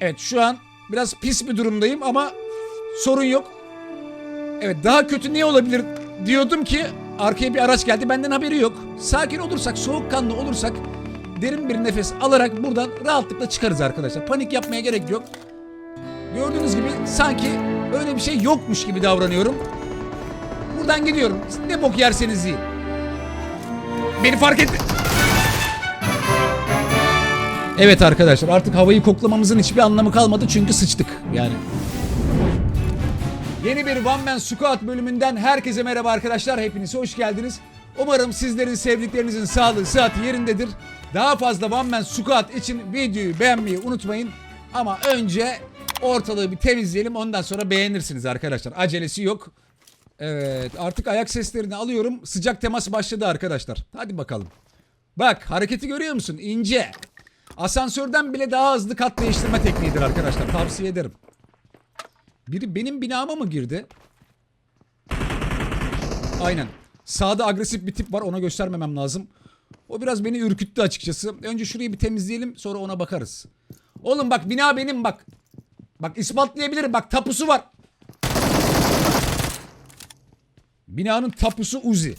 Evet şu an biraz pis bir durumdayım ama sorun yok. Evet daha kötü ne olabilir diyordum ki arkaya bir araç geldi benden haberi yok. Sakin olursak soğukkanlı olursak derin bir nefes alarak buradan rahatlıkla çıkarız arkadaşlar. Panik yapmaya gerek yok. Gördüğünüz gibi sanki öyle bir şey yokmuş gibi davranıyorum. Buradan gidiyorum. Ne bok yerseniz yiyin. Beni fark etti. Evet arkadaşlar artık havayı koklamamızın hiçbir anlamı kalmadı çünkü sıçtık yani. Yeni bir One Man Squad bölümünden herkese merhaba arkadaşlar. Hepiniz hoş geldiniz. Umarım sizlerin sevdiklerinizin sağlığı, sıhhati yerindedir. Daha fazla One Man Squad için videoyu beğenmeyi unutmayın. Ama önce ortalığı bir temizleyelim ondan sonra beğenirsiniz arkadaşlar. Acelesi yok. Evet artık ayak seslerini alıyorum. Sıcak temas başladı arkadaşlar. Hadi bakalım. Bak hareketi görüyor musun? İnce. Asansörden bile daha hızlı kat değiştirme tekniğidir arkadaşlar. Tavsiye ederim. Biri benim binama mı girdi? Aynen. Sağda agresif bir tip var ona göstermemem lazım. O biraz beni ürküttü açıkçası. Önce şurayı bir temizleyelim sonra ona bakarız. Oğlum bak bina benim bak. Bak ispatlayabilirim bak tapusu var. Binanın tapusu Uzi.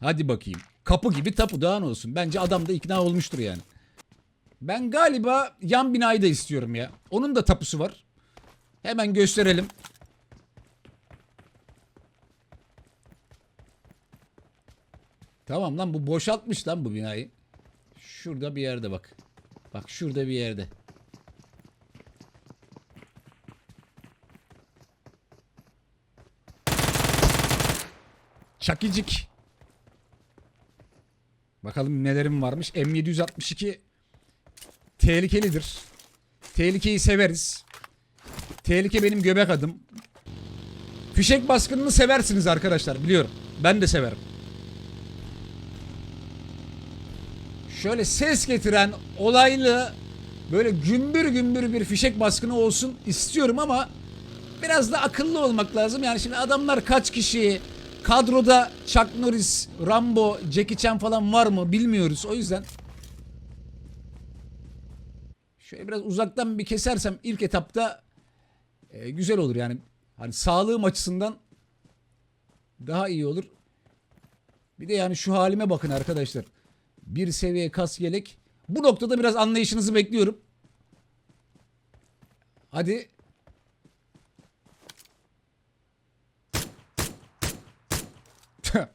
Hadi bakayım. Kapı gibi tapu daha ne olsun. Bence adam da ikna olmuştur yani. Ben galiba yan binayı da istiyorum ya. Onun da tapusu var. Hemen gösterelim. Tamam lan bu boşaltmış lan bu binayı. Şurada bir yerde bak. Bak şurada bir yerde. Çakicik. Bakalım nelerim varmış. M762 tehlikelidir. Tehlikeyi severiz. Tehlike benim göbek adım. Fişek baskınını seversiniz arkadaşlar biliyorum. Ben de severim. Şöyle ses getiren olaylı böyle gümbür gümbür bir fişek baskını olsun istiyorum ama biraz da akıllı olmak lazım. Yani şimdi adamlar kaç kişi kadroda Chuck Norris, Rambo, Jackie Chan falan var mı bilmiyoruz. O yüzden şöyle biraz uzaktan bir kesersem ilk etapta e, güzel olur yani. Hani sağlığım açısından daha iyi olur. Bir de yani şu halime bakın arkadaşlar. Bir seviye kas yelek. Bu noktada biraz anlayışınızı bekliyorum. Hadi.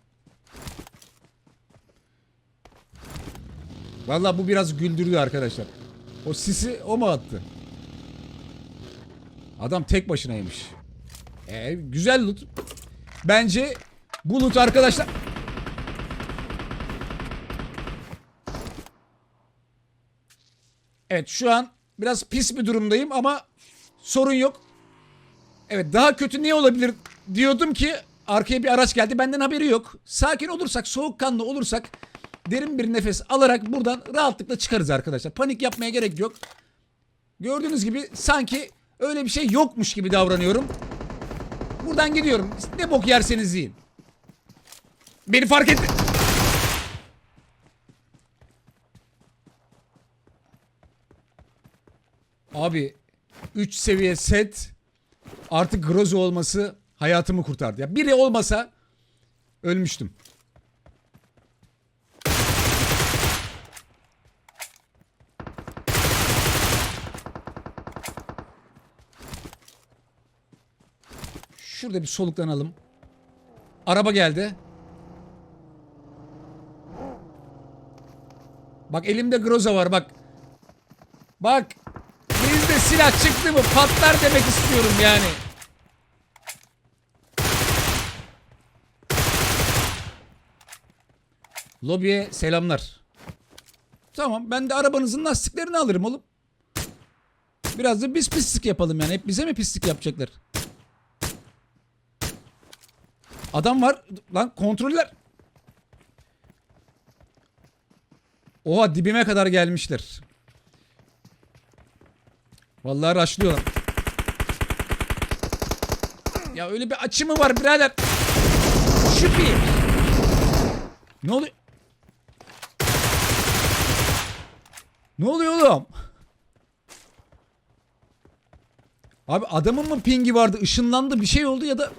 Vallahi bu biraz güldürdü arkadaşlar. O sisi o mu attı? Adam tek başınaymış. Ee, güzel loot. Bence bu loot arkadaşlar... Evet şu an biraz pis bir durumdayım ama sorun yok. Evet daha kötü ne olabilir diyordum ki arkaya bir araç geldi benden haberi yok. Sakin olursak soğukkanlı olursak derin bir nefes alarak buradan rahatlıkla çıkarız arkadaşlar. Panik yapmaya gerek yok. Gördüğünüz gibi sanki öyle bir şey yokmuş gibi davranıyorum. Buradan gidiyorum. Ne bok yerseniz yiyin. Beni fark etti. Abi 3 seviye set artık Grozo olması hayatımı kurtardı. Ya biri olmasa ölmüştüm. Şurada bir soluklanalım. Araba geldi. Bak elimde Groza var bak. Bak. Bizde silah çıktı mı patlar demek istiyorum yani. Lobiye selamlar. Tamam ben de arabanızın lastiklerini alırım oğlum. Biraz da biz pislik yapalım yani. Hep bize mi pislik yapacaklar? Adam var. Lan kontroller. Oha dibime kadar gelmişler. Vallahi raşlıyorlar. Ya öyle bir açı mı var birader? Şüphi. Ne oluyor? Ne oluyor oğlum? Abi adamın mı pingi vardı ışınlandı bir şey oldu ya da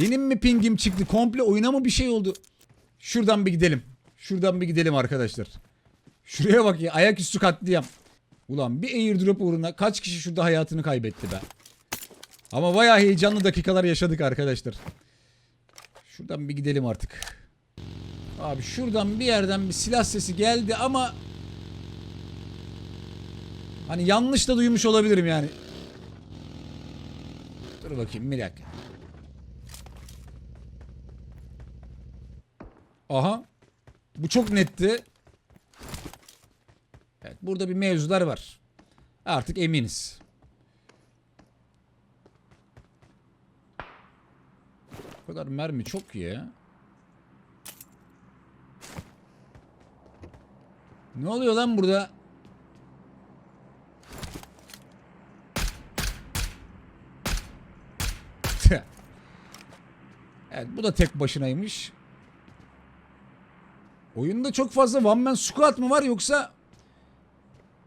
benim mi pingim çıktı komple oyuna mı bir şey oldu? Şuradan bir gidelim. Şuradan bir gidelim arkadaşlar. Şuraya bak ya ayaküstü katliam. Ulan bir airdrop uğruna kaç kişi şurada hayatını kaybetti be. Ama bayağı heyecanlı dakikalar yaşadık arkadaşlar. Şuradan bir gidelim artık. Abi şuradan bir yerden bir silah sesi geldi ama hani yanlış da duymuş olabilirim yani. Dur bakayım bir dakika. Aha. Bu çok netti. Evet burada bir mevzular var. Artık eminiz. Bu kadar mermi çok ya. Ne oluyor lan burada? evet bu da tek başınaymış. Oyunda çok fazla one man squad mı var yoksa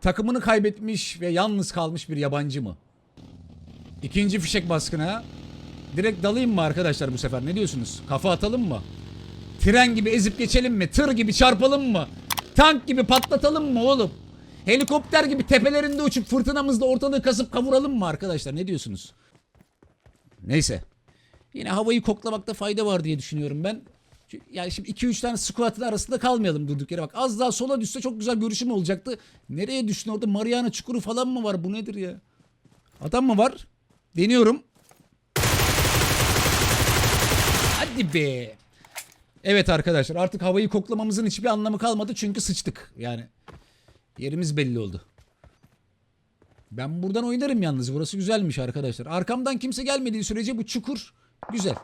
takımını kaybetmiş ve yalnız kalmış bir yabancı mı? İkinci fişek baskına. Direkt dalayım mı arkadaşlar bu sefer? Ne diyorsunuz? Kafa atalım mı? Tren gibi ezip geçelim mi? Tır gibi çarpalım mı? Tank gibi patlatalım mı oğlum? Helikopter gibi tepelerinde uçup fırtınamızda ortalığı kasıp kavuralım mı arkadaşlar? Ne diyorsunuz? Neyse. Yine havayı koklamakta fayda var diye düşünüyorum ben. Yani şimdi 2-3 tane squat'ın arasında kalmayalım durduk yere bak. Az daha sola düşse çok güzel görüşüm olacaktı. Nereye düştün orada Mariana çukuru falan mı var? Bu nedir ya? Adam mı var? Deniyorum. Hadi be. Evet arkadaşlar artık havayı koklamamızın hiçbir anlamı kalmadı çünkü sıçtık. Yani yerimiz belli oldu. Ben buradan oynarım yalnız. Burası güzelmiş arkadaşlar. Arkamdan kimse gelmediği sürece bu çukur güzel.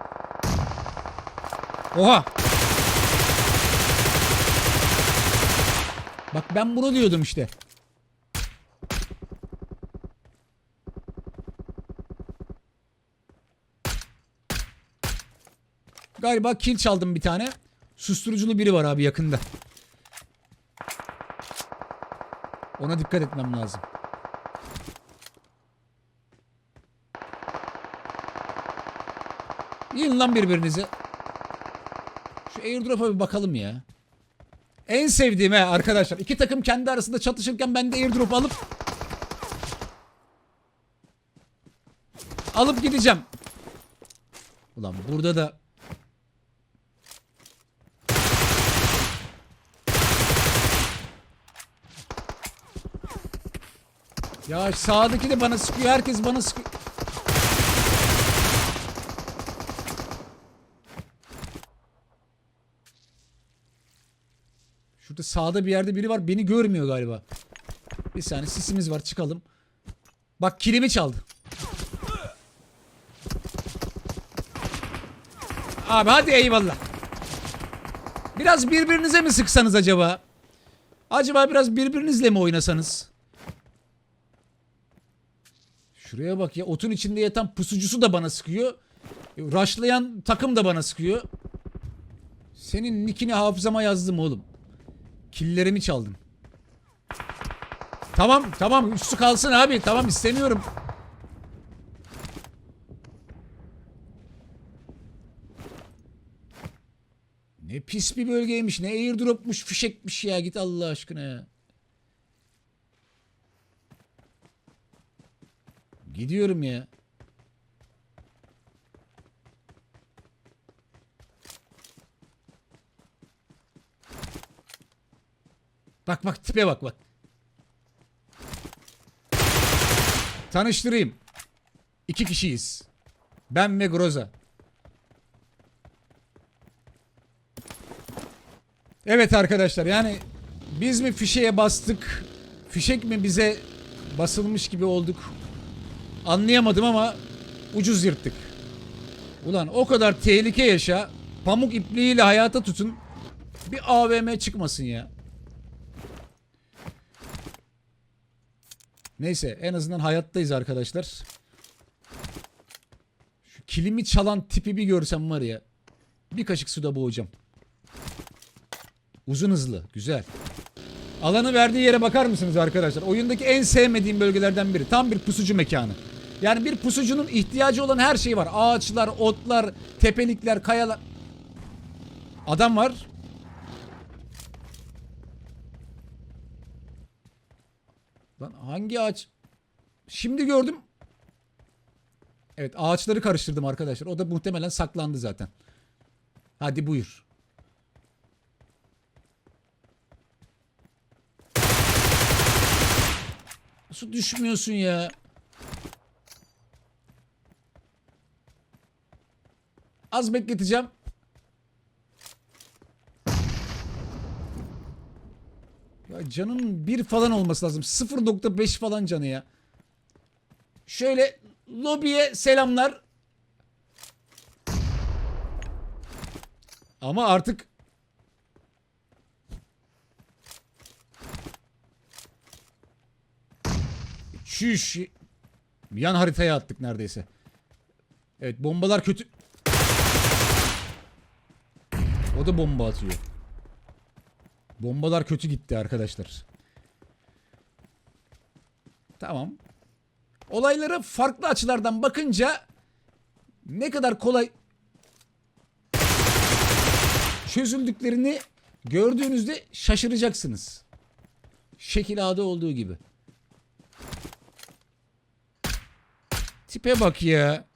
Oha. Bak ben bunu diyordum işte. Galiba kill çaldım bir tane. Susturuculu biri var abi yakında. Ona dikkat etmem lazım. Yiyin lan birbirinizi. Şu airdrop'a bir bakalım ya. En sevdiğim he arkadaşlar. İki takım kendi arasında çatışırken ben de airdrop alıp alıp gideceğim. Ulan burada da Ya sağdaki de bana sıkıyor. Herkes bana sıkıyor. Şurada sağda bir yerde biri var. Beni görmüyor galiba. Bir saniye sisimiz var. Çıkalım. Bak kilimi çaldı. Abi hadi eyvallah. Biraz birbirinize mi sıksanız acaba? Acaba biraz birbirinizle mi oynasanız? Şuraya bak ya otun içinde yatan pusucusu da bana sıkıyor. Rushlayan takım da bana sıkıyor. Senin nickini hafızama yazdım oğlum. Killerimi çaldın. Tamam tamam üstü kalsın abi tamam istemiyorum. Ne pis bir bölgeymiş ne airdropmuş fişekmiş ya git Allah aşkına ya. Gidiyorum ya. Bak bak tipe bak bak. Tanıştırayım. İki kişiyiz. Ben ve Groza. Evet arkadaşlar yani biz mi fişeye bastık? Fişek mi bize basılmış gibi olduk? Anlayamadım ama ucuz yırttık. Ulan o kadar tehlike yaşa. Pamuk ipliğiyle hayata tutun. Bir AVM çıkmasın ya. Neyse en azından hayattayız arkadaşlar. Şu kilimi çalan tipi bir görsem var ya. Bir kaşık suda boğacağım. Uzun hızlı. Güzel. Alanı verdiği yere bakar mısınız arkadaşlar? Oyundaki en sevmediğim bölgelerden biri. Tam bir pusucu mekanı. Yani bir pusucunun ihtiyacı olan her şey var. Ağaçlar, otlar, tepelikler, kayalar. Adam var. Lan hangi ağaç? Şimdi gördüm. Evet ağaçları karıştırdım arkadaşlar. O da muhtemelen saklandı zaten. Hadi buyur. Nasıl düşmüyorsun ya? Az bekleteceğim. Canın bir falan olması lazım. 0.5 falan canı ya. Şöyle lobiye selamlar. Ama artık Şüş. Yan haritaya attık neredeyse. Evet bombalar kötü. O da bomba atıyor. Bombalar kötü gitti arkadaşlar. Tamam. Olaylara farklı açılardan bakınca ne kadar kolay çözüldüklerini gördüğünüzde şaşıracaksınız. Şekil A'da olduğu gibi. Tipe bak ya.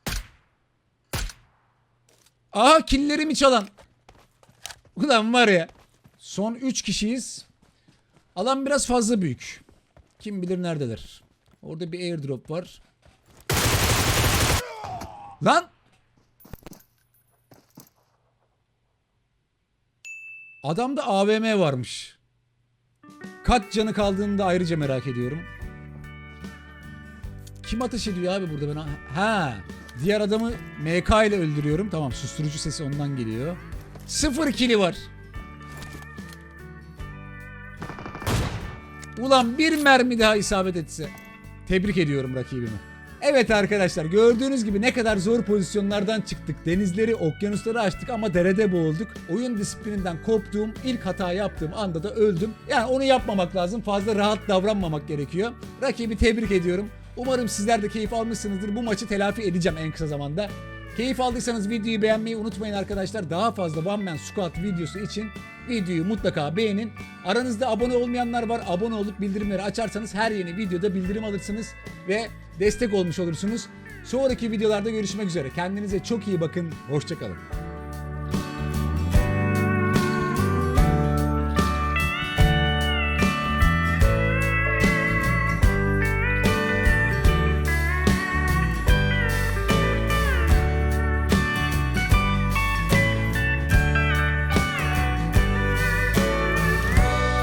Aha killerimi çalan. Ulan var ya. Son 3 kişiyiz. Alan biraz fazla büyük. Kim bilir neredeler. Orada bir airdrop var. Lan! Adamda AVM varmış. Kaç canı kaldığını da ayrıca merak ediyorum. Kim ateş ediyor abi burada ben? Ha, diğer adamı MK ile öldürüyorum. Tamam, susturucu sesi ondan geliyor. Sıfır kili var. Ulan bir mermi daha isabet etse. Tebrik ediyorum rakibimi. Evet arkadaşlar gördüğünüz gibi ne kadar zor pozisyonlardan çıktık. Denizleri, okyanusları açtık ama derede boğulduk. Oyun disiplininden koptuğum, ilk hata yaptığım anda da öldüm. Yani onu yapmamak lazım. Fazla rahat davranmamak gerekiyor. Rakibi tebrik ediyorum. Umarım sizler de keyif almışsınızdır. Bu maçı telafi edeceğim en kısa zamanda. Keyif aldıysanız videoyu beğenmeyi unutmayın arkadaşlar. Daha fazla One Man Squad videosu için videoyu mutlaka beğenin. Aranızda abone olmayanlar var. Abone olup bildirimleri açarsanız her yeni videoda bildirim alırsınız ve destek olmuş olursunuz. Sonraki videolarda görüşmek üzere. Kendinize çok iyi bakın. Hoşçakalın.